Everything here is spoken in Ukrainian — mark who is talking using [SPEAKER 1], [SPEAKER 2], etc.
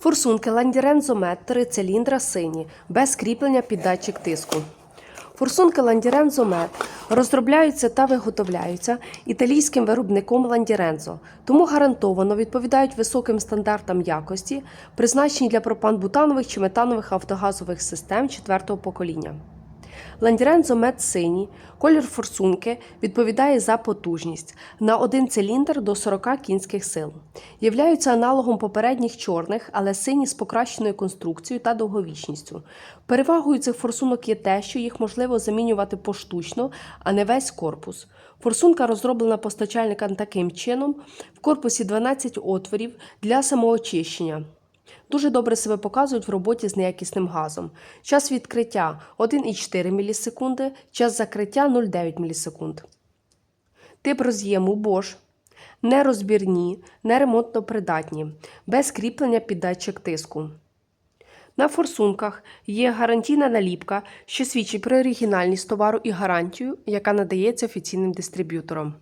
[SPEAKER 1] Форсунки ландірензомет, три 3 циліндра сині, без кріплення під датчик тиску. Форсунки Ландірензо розробляються та виготовляються італійським виробником Ландірензо, тому гарантовано відповідають високим стандартам якості, призначені для пропан-бутанових чи метанових автогазових систем четвертого покоління. Ландірензо Мед синій, колір форсунки відповідає за потужність на один циліндр до 40 кінських сил. Являються аналогом попередніх чорних, але сині з покращеною конструкцією та довговічністю. Перевагою цих форсунок є те, що їх можливо замінювати поштучно, а не весь корпус. Форсунка розроблена постачальником таким чином: в корпусі 12 отворів для самоочищення. Дуже добре себе показують в роботі з неякісним газом. Час відкриття 1,4 мілісекунди, час закриття 0,9 мілісекунд. Тип роз'єму Bosch. Нерозбірні, неремонтно придатні, без кріплення під датчик тиску. На форсунках є гарантійна наліпка, що свідчить про оригінальність товару і гарантію, яка надається офіційним дистриб'ютором.